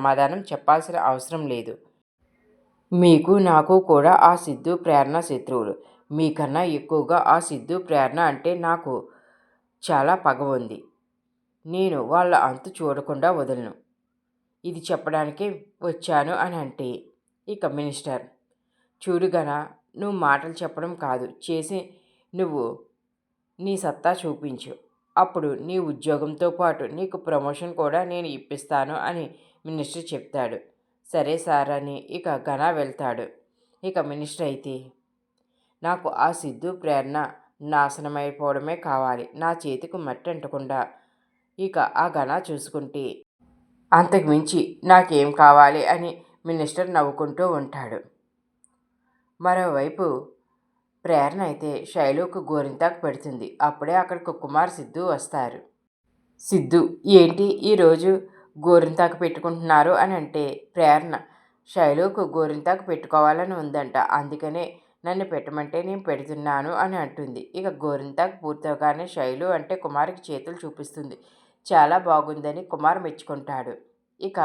సమాధానం చెప్పాల్సిన అవసరం లేదు. మీకు నాకు కూడా ఆ సిద్ధు ప్రేరణ శత్రువులు. మీకన్నా ఎక్కువగా ఆ సిద్ధు ప్రేరణ అంటే నాకు చాలా పగ ఉంది. నేను వాళ్ళ అంతు చూడకుండా వదలను. ఇది చెప్పడానికి వచ్చాను అని అంటే ఇక మినిస్టర్ చూడుగన నువ్వు మాటలు చెప్పడం కాదు. చేసి నువ్వు నీ సత్తా చూపించు. అప్పుడు నీ ఉద్యోగంతో పాటు నీకు ప్రమోషన్ కూడా నేను ఇప్పిస్తాను అని మినిస్టర్ చెప్తాడు. సరే సార్ అని ఇక ఘనా వెళ్తాడు. ఇక మినిస్టర్ అయితే నాకు ఆ సిద్ధు ప్రేరణ నాశనమైపోవడమే కావాలి. నా చేతికి మట్టి అంటకుండా ఇక ఆ ఘన చూసుకుంటే అంతకుమించి నాకేం కావాలి అని మినిస్టర్ నవ్వుకుంటూ ఉంటాడు. మరోవైపు ప్రేరణ అయితే శైలుకు గోరింతాకు పెడుతుంది. అప్పుడే అక్కడికి కుమార్ సిద్ధు వస్తారు. సిద్ధు ఏంటి ఈరోజు గోరింతాకు పెట్టుకుంటున్నారు అని అంటే ప్రేరణ. శైలుకు గోరింతాకు పెట్టుకోవాలని ఉందంట. అందుకనే నన్ను పెట్టమంటే నేను పెడుతున్నాను అని అంటుంది. ఇక గోరింతాకు పూర్తవగానే శైలు అంటే కుమార్కి చేతులు చూపిస్తుంది. చాలా బాగుందని కుమార్ మెచ్చుకుంటాడు. ఇక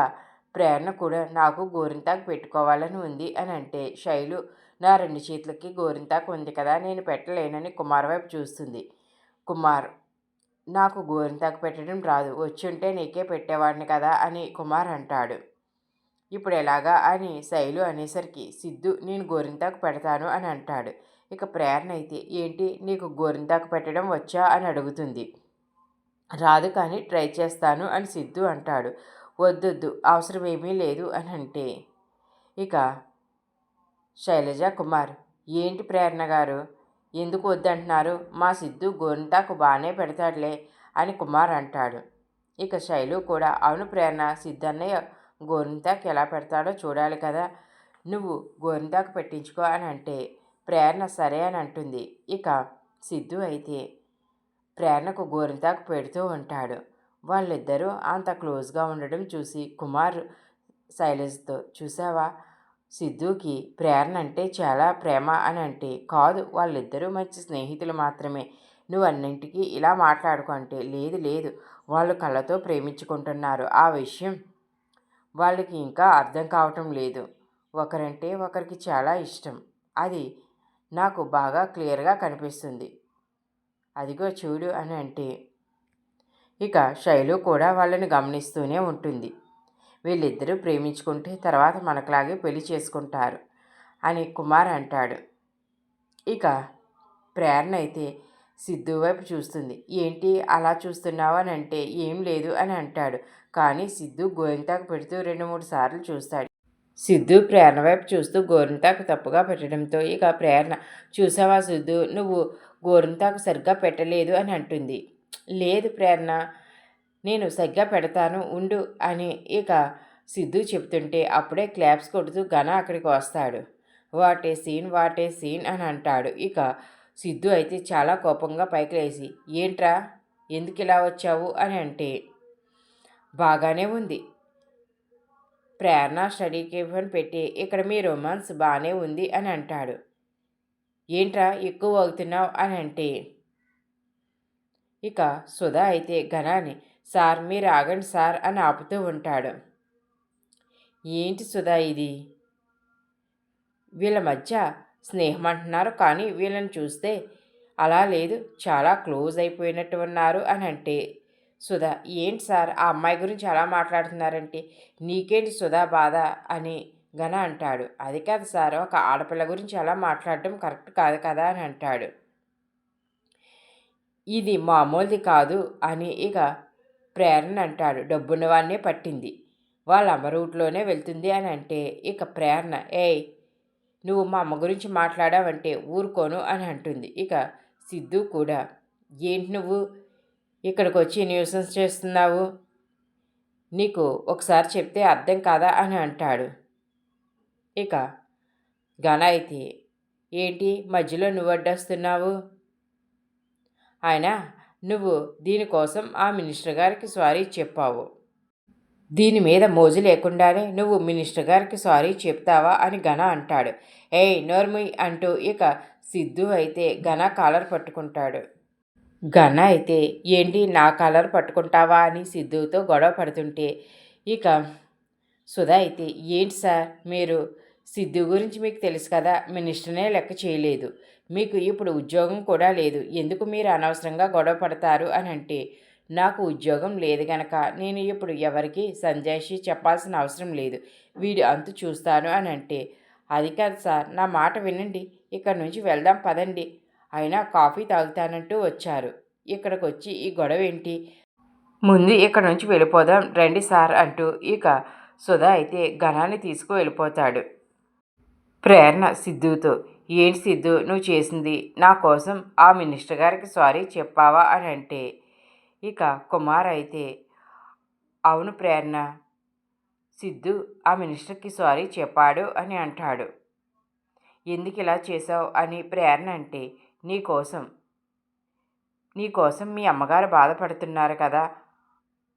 ప్రేరణ కూడా నాకు గోరింతాకు పెట్టుకోవాలని ఉంది అని అంటే శైలు నా రెండు చేతులకి గోరింతాకు ఉంది కదా నేను పెట్టలేనని కుమార్ వైపు చూస్తుంది. కుమార్ నాకు గోరింతాకు పెట్టడం రాదు. వచ్చుంటే నీకే పెట్టేవాడిని కదా అని కుమార్ అంటాడు. ఇప్పుడు ఎలాగా? అని శైలు అనేసరికి సిద్ధు నేను గోరింతాకు పెడతాను అని అంటాడు. ఇక ప్రేరణ అయితే ఏంటి? నీకు గోరింతాకు పెట్టడం వచ్చా? అని అడుగుతుంది. రాదు కానీ ట్రై చేస్తాను అని సిద్ధు అంటాడు. వద్దొద్దు అవసరం ఏమీ లేదు అని అంటే. ఇక శైలజ కుమార్ ఏంటి ప్రేరణ గారు? ఎందుకు వద్దంటున్నారు? మా సిద్ధు గోరింతాకు బాగానే పెడతాడులే అని కుమార్ అంటాడు. ఇక శైలు కూడా అవును ప్రేరణ సిద్ధన్నయ్య గోరింతాకు ఎలా పెడతాడో చూడాలి కదా. నువ్వు గోరింతాకు పెట్టించుకో అని అంటే ప్రేరణ సరే అని అంటుంది. ఇక సిద్ధు అయితే ప్రేరణకు గోరింతాకు పెడుతూ ఉంటాడు. వాళ్ళిద్దరూ అంత క్లోజ్గా ఉండడం చూసి కుమార్ శైలజ్తో చూసావా? సిద్ధుకి ప్రేరణ అంటే చాలా ప్రేమ అని అంటే కాదు వాళ్ళిద్దరూ మంచి స్నేహితులు మాత్రమే. నువ్వు అన్నింటికీ ఇలా మాట్లాడుకుంటే లేదు లేదు వాళ్ళు కళ్ళతో ప్రేమించుకుంటున్నారు. ఆ విషయం వాళ్ళకి ఇంకా అర్థం కావటం లేదు. ఒకరంటే ఒకరికి చాలా ఇష్టం. అది నాకు బాగా క్లియర్గా కనిపిస్తుంది. అదిగో చూడు అని అంటే ఇక శైలు కూడా వాళ్ళని గమనిస్తూనే ఉంటుంది. వీళ్ళిద్దరూ ప్రేమించుకుంటే తర్వాత మనకులాగే పెళ్ళి చేసుకుంటారు అని కుమార్ అంటాడు. ఇక ప్రేరణ అయితే సిద్ధు వైపు చూస్తుంది. ఏంటి అలా చూస్తున్నావు అని అంటే ఏం లేదు అని అంటాడు. కానీ సిద్ధు గోరింతాకు పెడుతూ రెండు మూడు సార్లు చూస్తాడు. సిద్ధు ప్రేరణ వైపు చూస్తూ గోరింతాకు తప్పుగా పెట్టడంతో ఇక ప్రేరణ చూసావా సిద్ధు నువ్వు గోరింతాకు సరిగ్గా పెట్టలేదు అని అంటుంది. లేదు ప్రేరణ నేను సరిగ్గా పెడతాను ఉండు అని ఇక సిద్ధు చెప్తుంటే అప్పుడే క్లాప్స్ కొడుతూ ఘన అక్కడికి వస్తాడు. వాటే సీన్ వాటే సీన్ అని అంటాడు. ఇక సిద్ధు అయితే చాలా కోపంగా పైకి లేచి ఏంట్రా ఎందుకు ఇలా వచ్చావు? అని అంటే బాగానే ఉంది. ప్రేరణ స్టడీ కేఫ్ పెట్టి ఇక్కడ మీ రొమాన్స్ బాగానే ఉంది అని అంటాడు. ఏంట్రా ఎక్కువ అవుతున్నావు? అని అంటే ఇక సుధా అయితే ఘనాన్ని సార్ మీరు ఆగండి సార్ అని ఆపుతూ ఉంటాడు. ఏంటి సుధా ఇది? వీళ్ళ మధ్య స్నేహం అంటున్నారు కానీ వీళ్ళని చూస్తే అలా లేదు. చాలా క్లోజ్ అయిపోయినట్టు ఉన్నారు అని అంటే సుధా ఏంటి సార్? ఆ అమ్మాయి గురించి అలా మాట్లాడుతున్నారంటే నీకేంటి సుధా బాధ? అని ఘన అంటాడు. అది కాదు సార్ ఒక ఆడపిల్ల గురించి అలా మాట్లాడటం కరెక్ట్ కాదు కదా అని అంటాడు. ఇది మామూలుది కాదు అని ఇక ప్రేరణ అంటాడు. డబ్బున్నవాన్నే పట్టింది. వాళ్ళ అమ్మ రూట్లోనే వెళ్తుంది అని అంటే ఇక ప్రేరణ ఏయ్ నువ్వు మా అమ్మ గురించి మాట్లాడావంటే ఊరుకోను అని అంటుంది. ఇక సిద్ధు కూడా ఏంటి నువ్వు? ఇక్కడికి వచ్చి న్యూసెన్స్ చేస్తున్నావు? నీకు ఒకసారి చెప్తే అర్థం కాదా అని అంటాడు. ఇక ఘన అయితే ఏంటి మధ్యలో నువ్వు అడ్డొస్తున్నావు? ఆయన నువ్వు దీనికోసం ఆ మినిస్టర్ గారికి సారీ చెప్పావు. దీని మీద మోజు లేకుండానే నువ్వు మినిస్టర్ గారికి సారీ చెప్తావా అని ఘన అంటాడు. ఏయ్ నోర్మి అంటూ ఇక సిద్ధు అయితే ఘన కాలర్ పట్టుకుంటాడు. ఘన అయితే ఏంటి నా కాలర్ పట్టుకుంటావా అని సిద్ధుతో గొడవ పడుతుంటే ఇక సుధా అయితే ఏంటి సార్ మీరు సిద్ధు గురించి మీకు తెలుసు కదా మినిస్టర్నే లెక్క చేయలేదు. మీకు ఇప్పుడు ఉద్యోగం కూడా లేదు. ఎందుకు మీరు అనవసరంగా గొడవ పడతారు అని అంటే నాకు ఉద్యోగం లేదు గనక నేను ఇప్పుడు ఎవరికి సంజాయిషి చెప్పాల్సిన అవసరం లేదు. వీడి అంతు చూస్తాను అని అంటే అది కాదు సార్ నా మాట వినండి. ఇక్కడ నుంచి వెళ్దాం పదండి. అయినా కాఫీ తాగుతానంటూ వచ్చారు. ఇక్కడికి వచ్చి ఈ గొడవ ఏంటి? ముందు ఇక్కడ నుంచి వెళ్ళిపోదాం రండి సార్ అంటూ ఇక సుధా అయితే ఘనాన్ని తీసుకు వెళ్ళిపోతాడు ప్రేరణ సిద్ధుతో ఏంటి సిద్ధు? నువ్వు చేసింది నా కోసం ఆ మినిస్టర్ గారికి సారీ చెప్పావా అని అంటే ఇక కుమార్ అయితే అవును ప్రేరణ సిద్ధు ఆ మినిస్టర్కి సారీ చెప్పాడు అని అంటాడు. ఎందుకు ఇలా చేసావు అని ప్రేరణ అంటే నీకోసం నీకోసం మీ అమ్మగారు బాధపడుతున్నారు కదా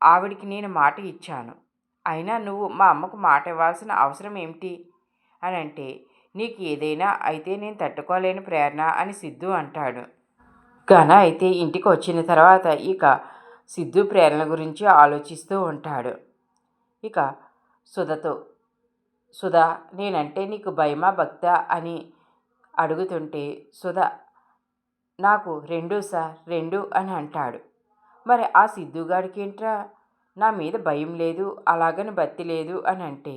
ఆవిడికి నేను మాట ఇచ్చాను. అయినా నువ్వు మా అమ్మకు మాట ఇవ్వాల్సిన అవసరం ఏమిటి? అని అంటే నీకు ఏదైనా అయితే నేను తట్టుకోలేని ప్రేరణ అని సిద్ధు అంటాడు. ఘన అయితే ఇంటికి వచ్చిన తర్వాత ఇక సిద్ధు ప్రేరణ గురించి ఆలోచిస్తూ ఉంటాడు. ఇక సుధతో సుధా నేనంటే నీకు భయమా భక్త అని అడుగుతుంటే సుధా నాకు రెండు సార్ రెండు అని అంటాడు. మరి ఆ సిద్ధుగాడికి ఏంట్రా నా మీద భయం లేదు అలాగని బత్తి లేదు అని అంటే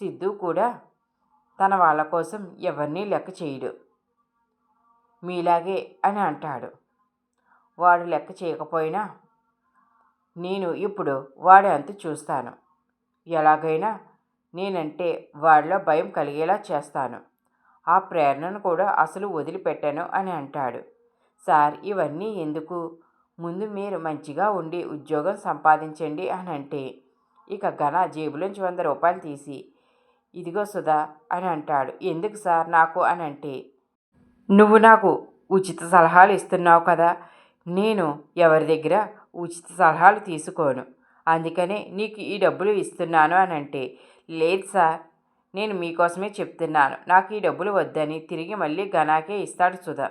సిద్ధు కూడా తన వాళ్ళ కోసం ఎవరినీ లెక్క చేయడు. మీలాగే అని అంటాడు. వాడు లెక్క చేయకపోయినా నేను ఇప్పుడు వాడి అంత చూస్తాను. ఎలాగైనా నేనంటే వాడిలో భయం కలిగేలా చేస్తాను. ఆ ప్రేరణను కూడా అసలు వదిలిపెట్టాను అని అంటాడు. సార్ ఇవన్నీ ఎందుకు? ముందు మీరు మంచిగా ఉండి ఉద్యోగం సంపాదించండి అని అంటే ఇక ఘన జేబులోంచి వంద రూపాయలు తీసి ఇదిగో సుధా అని అంటాడు. ఎందుకు సార్ నాకు అని అంటే నువ్వు నాకు ఉచిత సలహాలు ఇస్తున్నావు కదా నేను ఎవరి దగ్గర ఉచిత సలహాలు తీసుకోను. అందుకనే నీకు ఈ డబ్బులు ఇస్తున్నాను అని అంటే లేదు సార్ నేను మీకోసమే చెప్తున్నాను. నాకు ఈ డబ్బులు వద్దని తిరిగి మళ్ళీ ఘనాకే ఇస్తాడు సుధా.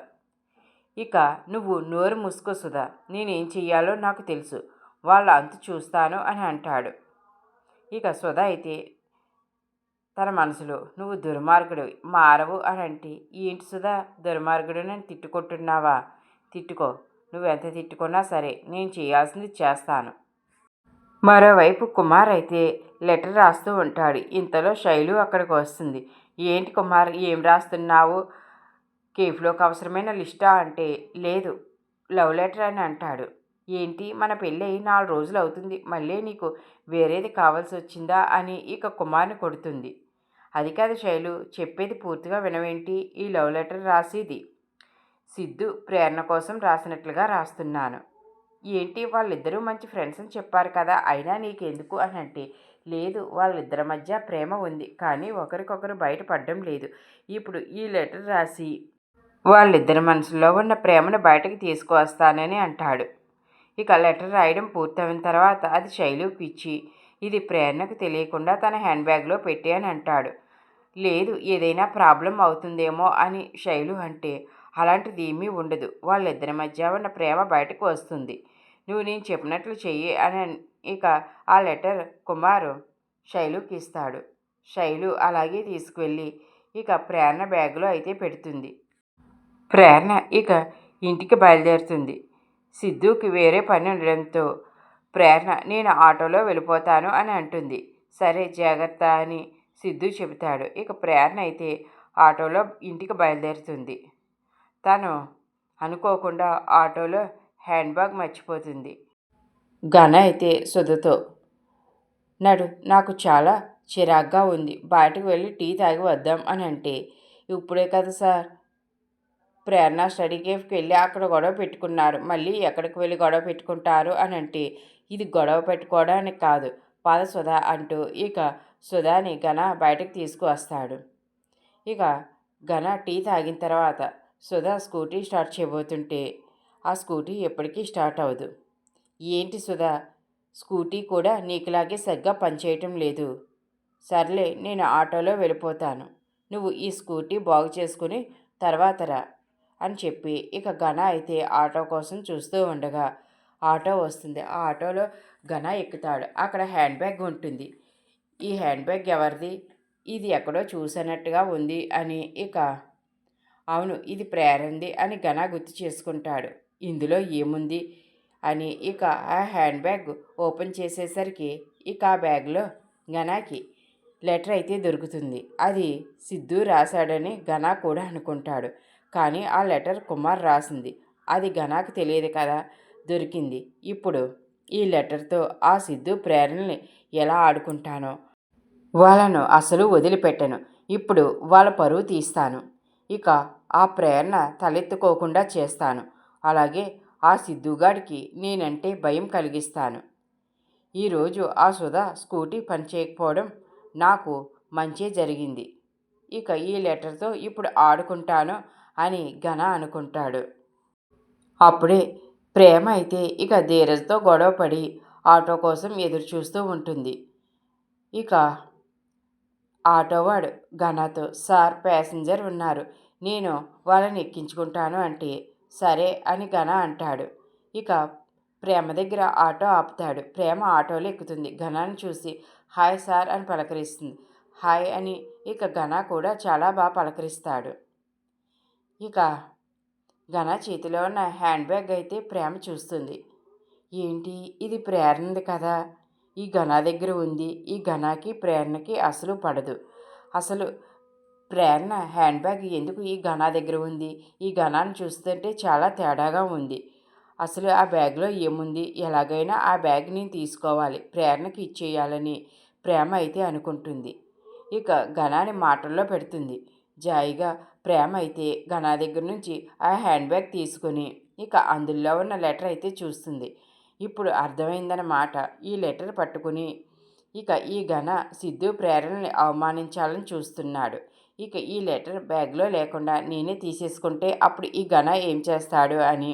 ఇక నువ్వు నోరు మూసుకో సుధా. నేనేం చెయ్యాలో నాకు తెలుసు. వాళ్ళ అంతు చూస్తాను అని అంటాడు. ఇక సుధా అయితే తన మనసులో నువ్వు దుర్మార్గుడు మారవు అని అంటే ఏంటి సుధా దుర్మార్గుడు నేను తిట్టుకుంటున్నావా? తిట్టుకో. నువ్వు ఎంత తిట్టుకున్నా సరే నేను చేయాల్సింది చేస్తాను. మరోవైపు కుమార్ అయితే లెటర్ రాస్తూ ఉంటాడు. ఇంతలో శైలు అక్కడికి వస్తుంది. ఏంటి కుమార్ ఏం రాస్తున్నావు? కేఫ్లోకి అవసరమైన లిస్టా? అంటే లేదు లవ్ లెటర్ అని అంటాడు. ఏంటి? మన పెళ్ళి అయి నాలుగు రోజులు అవుతుంది. మళ్ళీ నీకు వేరేది కావాల్సి వచ్చిందా? అని ఇక కుమార్ని కొడుతుంది. అది కాదు శైలు చెప్పేది పూర్తిగా వినవేంటి? ఈ లవ్ లెటర్ రాసేది? సిద్ధు ప్రేరణ కోసం రాసినట్లుగా రాస్తున్నాను. ఏంటి? వాళ్ళిద్దరూ మంచి ఫ్రెండ్స్ అని చెప్పారు కదా అయినా నీకెందుకు అని అంటే లేదు వాళ్ళిద్దరి మధ్య ప్రేమ ఉంది కానీ ఒకరికొకరు బయటపడడం లేదు. ఇప్పుడు ఈ లెటర్ రాసి వాళ్ళిద్దరి మనసులో ఉన్న ప్రేమను బయటకు తీసుకువస్తానని అంటాడు. ఇక లెటర్ రాయడం పూర్తయిన తర్వాత అది శైలుకి ఇచ్చి ఇది ప్రేరణకు తెలియకుండా తన హ్యాండ్ బ్యాగ్లో పెట్టి అని అంటాడు. లేదు ఏదైనా ప్రాబ్లం అవుతుందేమో అని శైలు అంటే అలాంటిది ఏమీ ఉండదు. వాళ్ళిద్దరి మధ్య ఉన్న ప్రేమ బయటకు వస్తుంది. నువ్వు నేను చెప్పినట్లు చెయ్యి అని ఇక ఆ లెటర్ కుమారు శైలుకి ఇస్తాడు శైలు అలాగే తీసుకువెళ్ళి ఇక ప్రేరణ బ్యాగులో అయితే పెడుతుంది. ప్రేరణ ఇక ఇంటికి బయలుదేరుతుంది. సిద్ధుకి వేరే పని ఉండడంతో ప్రేరణ నేను ఆటోలో వెళ్ళిపోతాను అని అంటుంది. సరే జాగ్రత్త అని సిద్ధు చెబుతాడు. ఇక ప్రేరణ అయితే ఆటోలో ఇంటికి బయలుదేరుతుంది. తను అనుకోకుండా ఆటోలో హ్యాండ్ బ్యాగ్ మర్చిపోతుంది. ఘన అయితే సుధతో నడు నాకు చాలా చిరాగ్గా ఉంది. బయటకు వెళ్ళి టీ తాగి వద్దాం అని అంటే ఇప్పుడే కదా సార్. ప్రేరణ స్టడీ కేఫ్కి వెళ్ళి అక్కడ గొడవ పెట్టుకున్నారు. మళ్ళీ ఎక్కడికి వెళ్ళి గొడవ పెట్టుకుంటారు అని అంటే ఇది గొడవ పెట్టుకోవడానికి కాదు. పాద సుధా అంటూ ఇక సుధాని ఘన బయటకు తీసుకువస్తాడు. ఇక ఘన టీ తాగిన తర్వాత సుధా స్కూటీ స్టార్ట్ చేయబోతుంటే ఆ స్కూటీ ఎప్పటికీ స్టార్ట్ అవ్వదు. ఏంటి సుధా? స్కూటీ కూడా నీకులాగే సరిగ్గా పనిచేయటం లేదు. సర్లే నేను ఆటోలో వెళ్ళిపోతాను. నువ్వు ఈ స్కూటీ బాగు చేసుకుని తర్వాతరా అని చెప్పి ఇక ఘన అయితే ఆటో కోసం చూస్తూ ఉండగా ఆటో వస్తుంది. ఆ ఆటోలో ఘన ఎక్కుతాడు. అక్కడ హ్యాండ్ బ్యాగ్ ఉంటుంది. ఈ హ్యాండ్ బ్యాగ్ ఎవరిది? ఇది ఎక్కడో చూసినట్టుగా ఉంది అని ఇక. అవును ఇది ప్రేరంది అని ఘన గుర్తు చేసుకుంటాడు. ఇందులో ఏముంది? అని ఇక ఆ హ్యాండ్ బ్యాగ్ ఓపెన్ చేసేసరికి ఇక ఆ బ్యాగ్లో ఘనాకి లెటర్ అయితే దొరుకుతుంది. అది సిద్ధు రాశాడని ఘనా కూడా అనుకుంటాడు. కానీ ఆ లెటర్ కుమార్ రాసింది. అది ఘనాకి తెలియదు కదా? దొరికింది. ఇప్పుడు ఈ లెటర్తో ఆ సిద్ధు ప్రేరణని ఎలా ఆడుకుంటానో వాళ్ళను అసలు వదిలిపెట్టను. ఇప్పుడు వాళ్ళ పరువు తీస్తాను. ఇక ఆ ప్రేరణ తలెత్తుకోకుండా చేస్తాను. అలాగే ఆ సిద్ధుగాడికి నేనంటే భయం కలిగిస్తాను. ఈరోజు ఆ సుధా స్కూటీ పనిచేయకపోవడం నాకు మంచి జరిగింది. ఇక ఈ లెటర్తో ఇప్పుడు ఆడుకుంటాను అని ఘన అనుకుంటాడు. అప్పుడే ప్రేమ అయితే ఇక ధీరజ్తో గొడవపడి ఆటో కోసం ఎదురు చూస్తూ ఉంటుంది. ఇక ఆటోవాడు ఘనతో సార్ ప్యాసింజర్ ఉన్నారు. నేను వాళ్ళని ఎక్కించుకుంటాను అంటే సరే అని ఘన అంటాడు. ఇక ప్రేమ దగ్గర ఆటో ఆపుతాడు. ప్రేమ ఆటోలో ఎక్కుతుంది. ఘనాన్ని చూసి హాయ్ సార్ అని పలకరిస్తుంది. హాయ్ అని ఇక ఘన కూడా చాలా బాగా పలకరిస్తాడు. ఇక ఘన చేతిలో ఉన్న హ్యాండ్ బ్యాగ్ అయితే ప్రేమ చూస్తుంది. ఏంటి? ఇది ప్రేరణది కదా. ఈ ఘన దగ్గర ఉంది. ఈ ఘనాకి ప్రేరణకి అసలు పడదు. అసలు ప్రేరణ హ్యాండ్ బ్యాగ్ ఎందుకు ఈ ఘనా దగ్గర ఉంది? ఈ ఘనాన్ని చూస్తుంటే చాలా తేడాగా ఉంది. అసలు ఆ బ్యాగ్లో ఏముంది? ఎలాగైనా ఆ బ్యాగ్ నేను తీసుకోవాలి. ప్రేరణకి ఇచ్చేయాలని ప్రేమ అయితే అనుకుంటుంది. ఇక ఘనాన్ని మాటల్లో పెడుతుంది. జాయిగా ప్రేమ అయితే ఘనా దగ్గర నుంచి ఆ హ్యాండ్ బ్యాగ్ తీసుకొని ఇక అందులో ఉన్న లెటర్ అయితే చూస్తుంది. ఇప్పుడు అర్థమైందన్నమాట ఈ లెటర్ పట్టుకుని ఇక ఈ ఘన సిద్ధు ప్రేరణని అవమానించాలని చూస్తున్నాడు. ఇక ఈ లెటర్ బ్యాగ్లో లేకుండా నేనే తీసేసుకుంటే అప్పుడు ఈ ఘన ఏం చేస్తాడు అని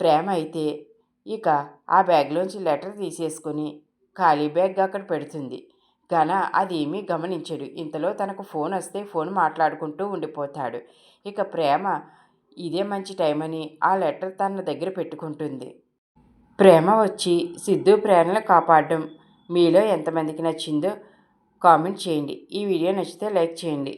ప్రేమ అయితే ఇక ఆ బ్యాగ్లోంచి లెటర్ తీసేసుకొని ఖాళీ బ్యాగ్ అక్కడ పెడుతుంది. ఘన అదేమీ గమనించడు. ఇంతలో తనకు ఫోన్ వస్తే ఫోన్ మాట్లాడుకుంటూ ఉండిపోతాడు. ఇక ప్రేమ ఇదే మంచి టైం అని ఆ లెటర్ తన దగ్గర పెట్టుకుంటుంది. ప్రేమ వచ్చి సిద్ధు ప్రేరణలు కాపాడడం. మీలో ఎంతమందికి నచ్చిందో కామెంట్ చేయండి. ఈ వీడియో నచ్చితే లైక్ చేయండి.